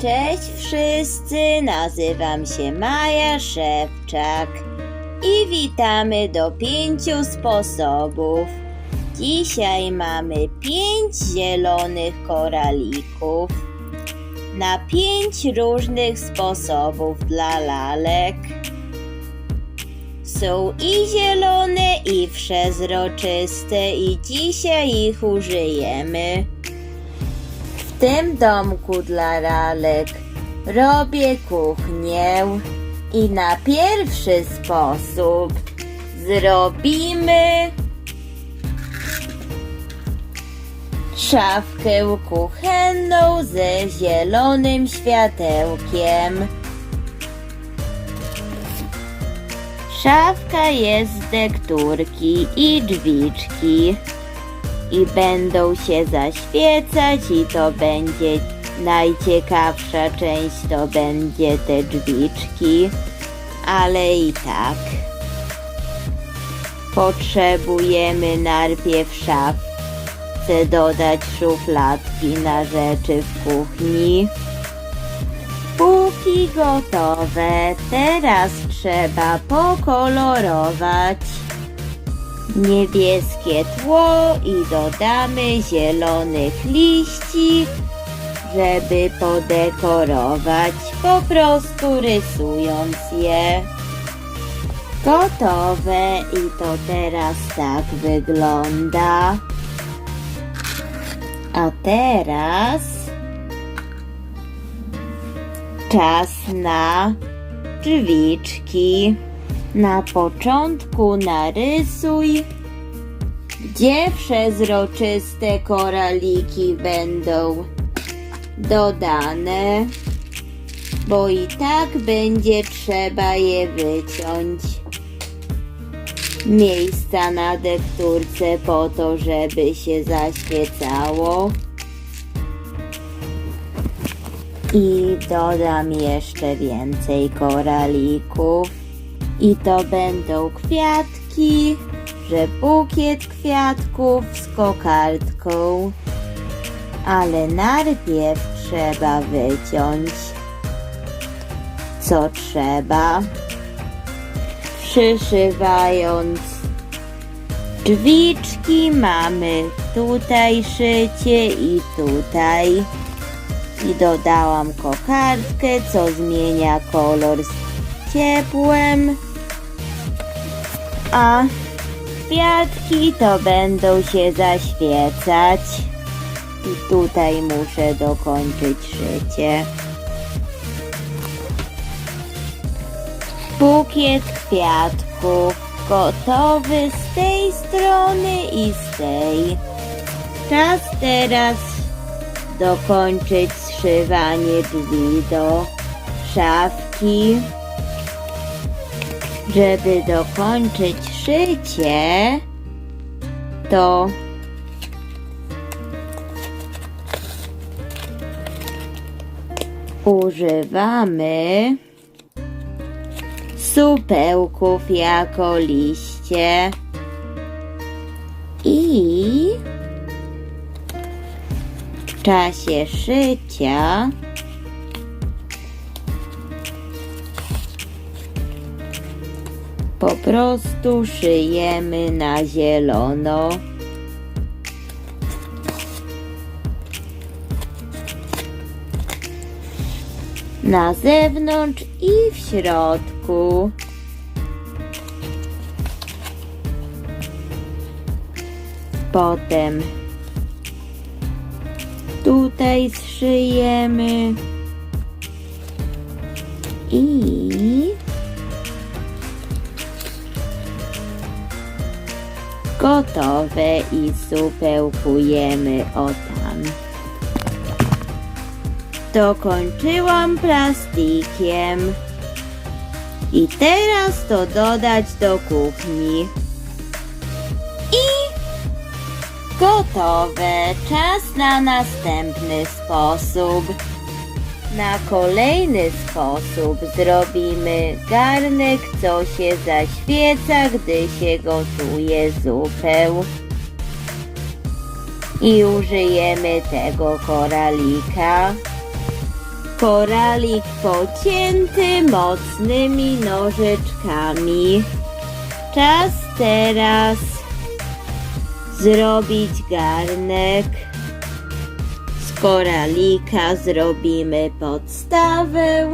Cześć wszyscy, nazywam się Maja Szewczak i witamy do pięciu sposobów. Dzisiaj mamy pięć zielonych koralików na pięć różnych sposobów dla lalek. Są i zielone, i przezroczyste, i dzisiaj ich użyjemy. W tym domku dla lalek robię kuchnię i na pierwszy sposób zrobimy szafkę kuchenną ze zielonym światełkiem. Szafka jest z dekturki i drzwiczki i będą się zaświecać i to będzie najciekawsza część to będzie te drzwiczki, ale i tak. Potrzebujemy najpierw szafce dodać szufladki na rzeczy w kuchni. Póki gotowe, teraz trzeba pokolorować niebieskie tło i dodamy zielonych liści, żeby podekorować, po prostu rysując je. Gotowe i to teraz tak wygląda. A teraz czas na drzwiczki. Na początku narysuj, gdzie przezroczyste koraliki będą dodane, bo i tak będzie trzeba je wyciąć. Miejsca na dekturce po to, żeby się zaświecało. I dodam jeszcze więcej koralików. I to będą kwiatki, że bukiet kwiatków z kokardką. Ale najpierw trzeba wyciąć co trzeba, przyszywając drzwiczki mamy tutaj szycie i tutaj i dodałam kokardkę, co zmienia kolor z ciepłem. A kwiatki to będą się zaświecać. I tutaj muszę dokończyć szycie. Bukiet kwiatków gotowy z tej strony i z tej. Czas teraz dokończyć zszywanie drzwi do szafki. Żeby dokończyć szycie, to używamy supełków jako liście i w czasie szycia po prostu szyjemy na zielono. Na zewnątrz i w środku. Potem tutaj zszyjemy i gotowe i supełkujemy o tam. Dokończyłam plastikiem i teraz to dodać do kuchni. I gotowe. Czas na następny sposób. Na kolejny sposób zrobimy garnek, co się zaświeca, gdy się gotuje zupę. I użyjemy tego koralika. Koralik pocięty mocnymi nożyczkami. Czas teraz zrobić garnek. Z koralika zrobimy podstawę.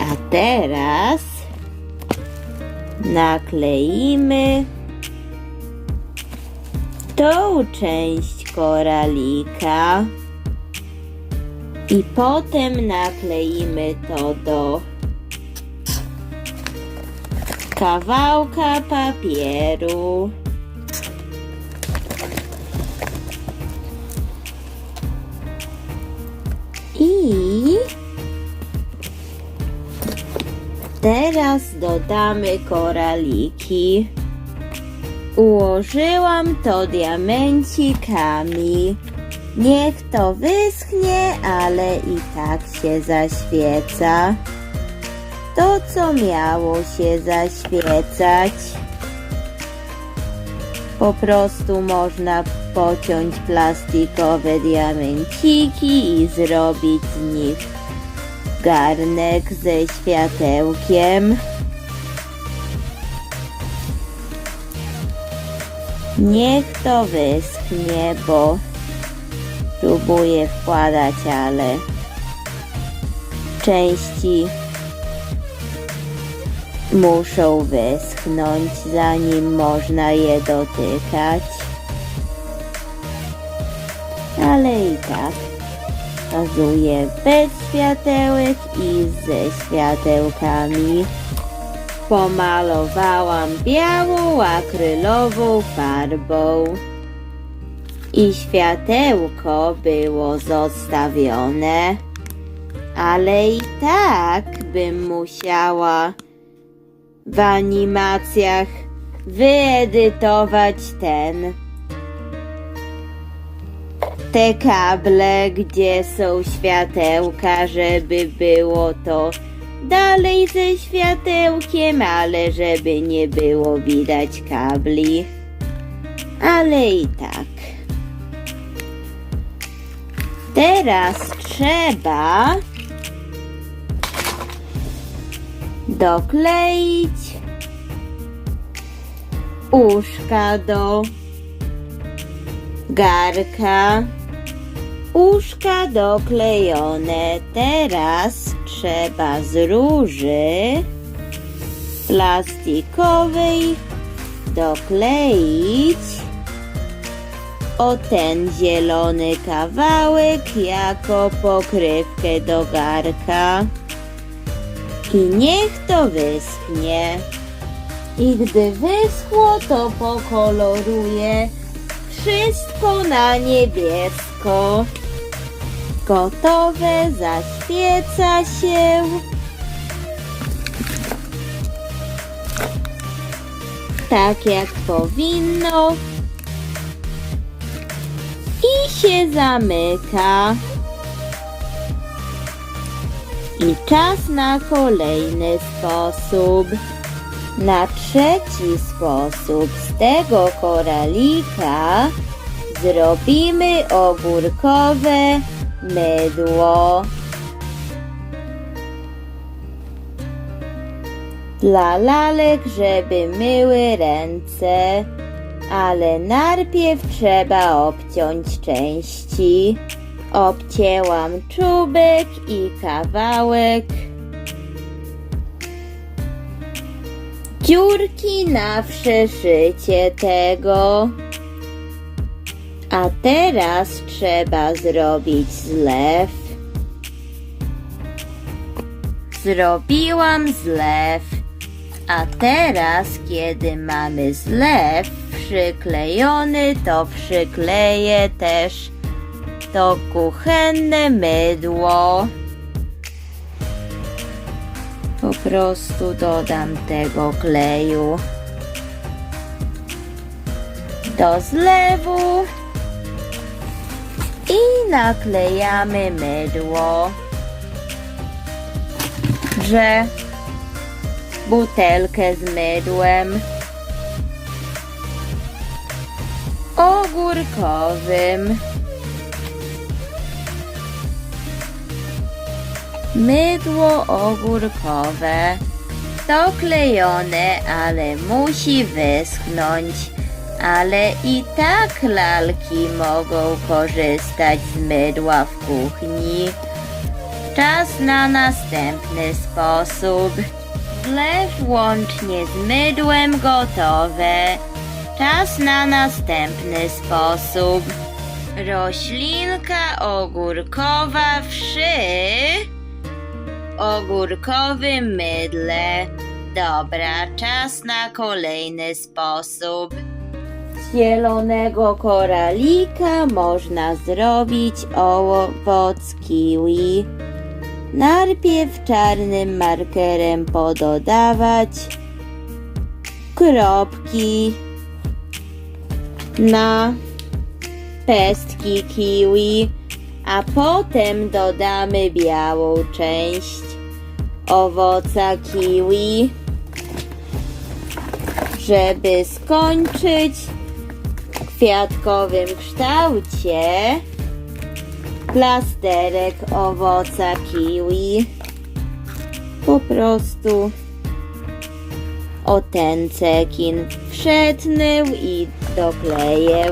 A teraz nakleimy tą część koralika i potem nakleimy to do kawałka papieru. Teraz dodamy koraliki. Ułożyłam to diamencikami. Niech to wyschnie, ale i tak się zaświeca. To, co miało się zaświecać. Po prostu można pociąć plastikowe diamenciki i zrobić z nich garnek ze światełkiem. Niech to wyschnie, bo próbuję wkładać, ale części muszą wyschnąć, zanim można je dotykać. Ale i tak bazuję bez światełek i ze światełkami. Pomalowałam białą akrylową farbą i światełko było zostawione, ale i tak bym musiała w animacjach wyedytować ten te kable, gdzie są światełka, żeby było to dalej ze światełkiem, ale żeby nie było widać kabli. Ale i tak. Teraz trzeba dokleić uszka do garka. Uszka doklejone. Teraz trzeba z róży plastikowej dokleić o ten zielony kawałek jako pokrywkę do garka. I niech to wyschnie. I gdy wyschło, to pokoloruję wszystko na niebiesko. Gotowe, zaświeca się. Tak jak powinno. I się zamyka. I czas na kolejny sposób. Na trzeci sposób z tego koralika zrobimy ogórkowe mydło. Dla lalek, żeby myły ręce, ale najpierw trzeba obciąć części. Obcięłam czubek i kawałek. dziurki na przeszycie tego. A teraz trzeba zrobić zlew. Zrobiłam zlew. A teraz, kiedy mamy zlew przyklejony, to przykleję też to kuchenne mydło. Po prostu dodam tego kleju do zlewu i naklejamy mydło, że butelkę z mydłem ogórkowym Mydło ogórkowe. To klejone, ale musi wyschnąć. Ale i tak lalki mogą korzystać z mydła w kuchni. Czas na następny sposób. Zlew łącznie z mydłem gotowe. Czas na następny sposób. Roślinka ogórkowa przy ogórkowym mydle. Dobra, czas na kolejny sposób. Z zielonego koralika można zrobić owoc kiwi. Najpierw czarnym markerem pododawać kropki na pestki kiwi, a potem dodamy białą część owoca kiwi, żeby skończyć kwiatkowym kształcie plasterek owoca kiwi. Po prostu o ten cekin przetnę i dokleję.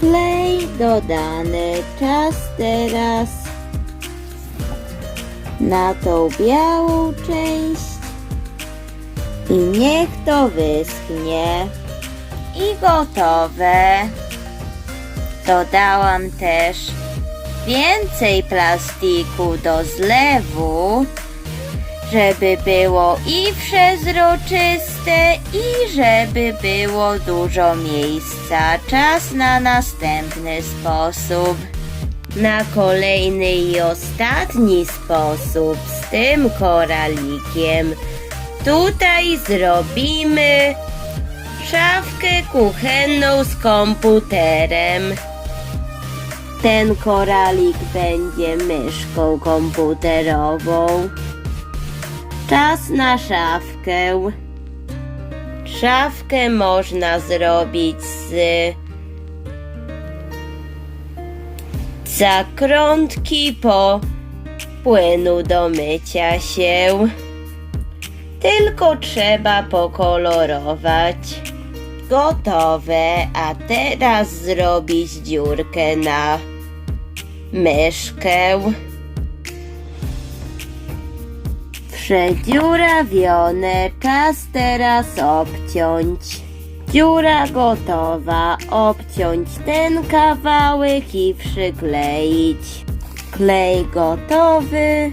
Klej dodany. Czas teraz na tą białą część i niech to wyschnie. I gotowe. Dodałam też więcej plastiku do zlewu, żeby było i przezroczyste, i żeby było dużo miejsca. Czas na następny sposób. Na kolejny i ostatni sposób z tym koralikiem. Tutaj zrobimy szafkę kuchenną z komputerem. Ten koralik będzie myszką komputerową. Czas na szafkę. Szafkę można zrobić z zakrątki po płynu do mycia się. Tylko trzeba pokolorować. Gotowe, a teraz zrobić dziurkę na myszkę. Przedziurawione, czas teraz obciąć. Dziura gotowa, obciąć ten kawałek i przykleić. Klej gotowy,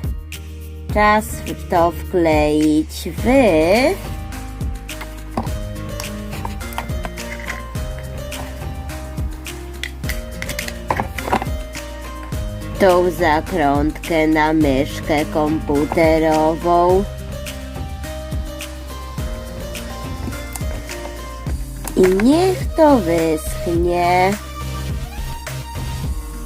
czas to wkleić w tą zakrątkę na myszkę komputerową. I niech to wyschnie.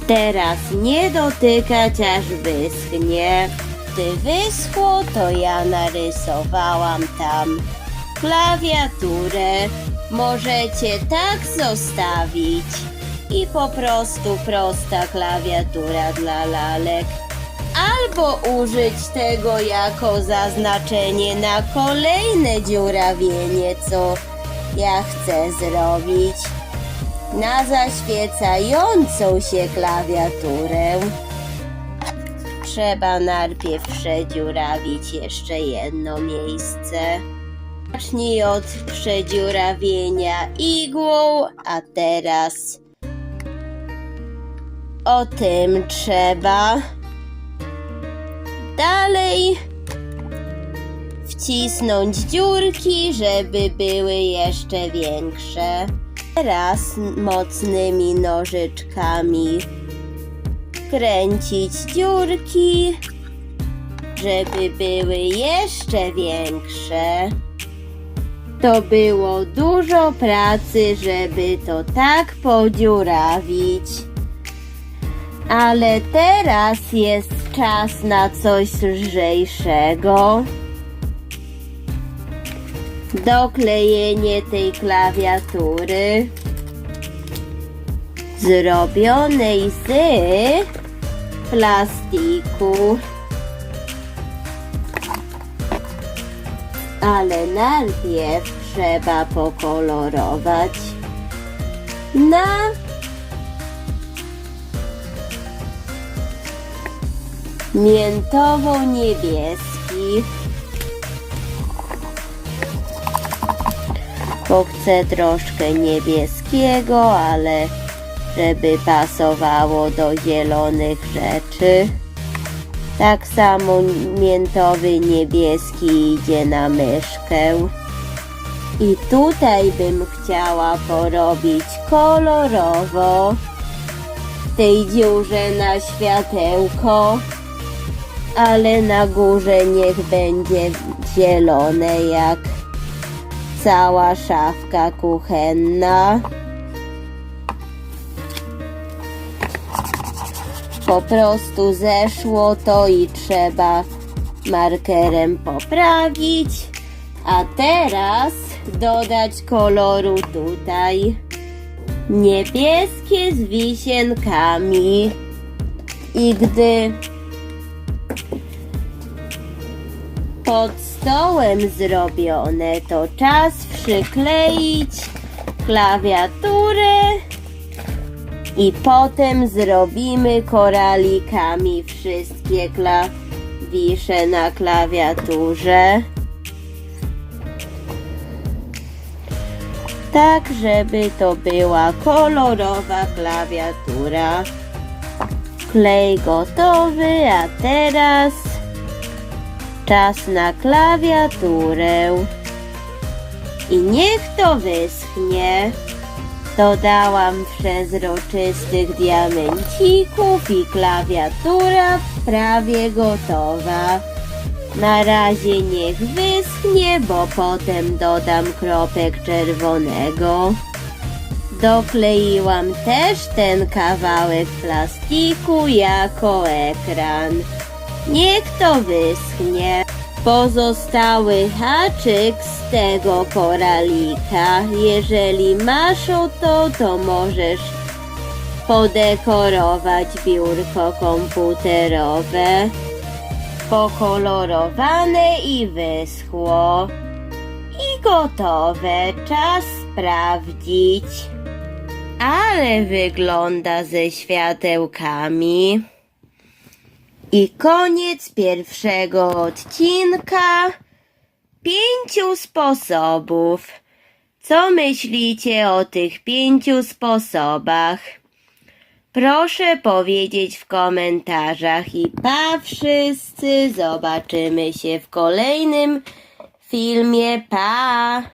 Teraz nie dotykać aż wyschnie. Gdy wyschło, to ja narysowałam tam klawiaturę. Możecie tak zostawić i po prostu prosta klawiatura dla lalek. Albo użyć tego jako zaznaczenie na kolejne dziurawienie, co ja chcę zrobić. Na zaświecającą się klawiaturę trzeba najpierw przedziurawić jeszcze jedno miejsce. Zacznij od przedziurawienia igłą, a teraz o tym trzeba. Dalej wcisnąć dziurki, żeby były jeszcze większe. Teraz mocnymi nożyczkami kręcić dziurki, żeby były jeszcze większe. To było dużo pracy, żeby to tak podziurawić. Ale teraz jest czas na coś lżejszego. Doklejenie tej klawiatury. Zrobionej z plastiku. Ale najpierw trzeba pokolorować na miętowo-niebieski. Bo chcę troszkę niebieskiego, ale żeby pasowało do zielonych rzeczy. Tak samo miętowy niebieski idzie na myszkę. I tutaj bym chciała porobić kolorowo w tej dziurze na światełko, ale na górze niech będzie zielone jak cała szafka kuchenna. Po prostu zeszło to i trzeba markerem poprawić. A teraz dodać koloru tutaj. Niebieskie z wisienkami. I gdy pod stołem zrobione, to czas przykleić klawiaturę i potem zrobimy koralikami wszystkie klawisze na klawiaturze. Tak, żeby to była kolorowa klawiatura. Klej gotowy, a teraz czas na klawiaturę. I niech to wyschnie. Dodałam przezroczystych diamencików i klawiatura prawie gotowa. Na razie niech wyschnie, bo potem dodam kropek czerwonego. Dokleiłam też ten kawałek plastiku jako ekran. Niech to wyschnie. Pozostały haczyk z tego koralika. Jeżeli masz o to, to możesz podekorować biurko komputerowe. Pokolorowane i wyschło. I gotowe. Czas sprawdzić. Ale wygląda ze światełkami. I koniec pierwszego odcinka. Pięciu sposobów. Co myślicie o tych pięciu sposobach? Proszę powiedzieć w komentarzach i pa wszyscy. Zobaczymy się w kolejnym filmie. Pa!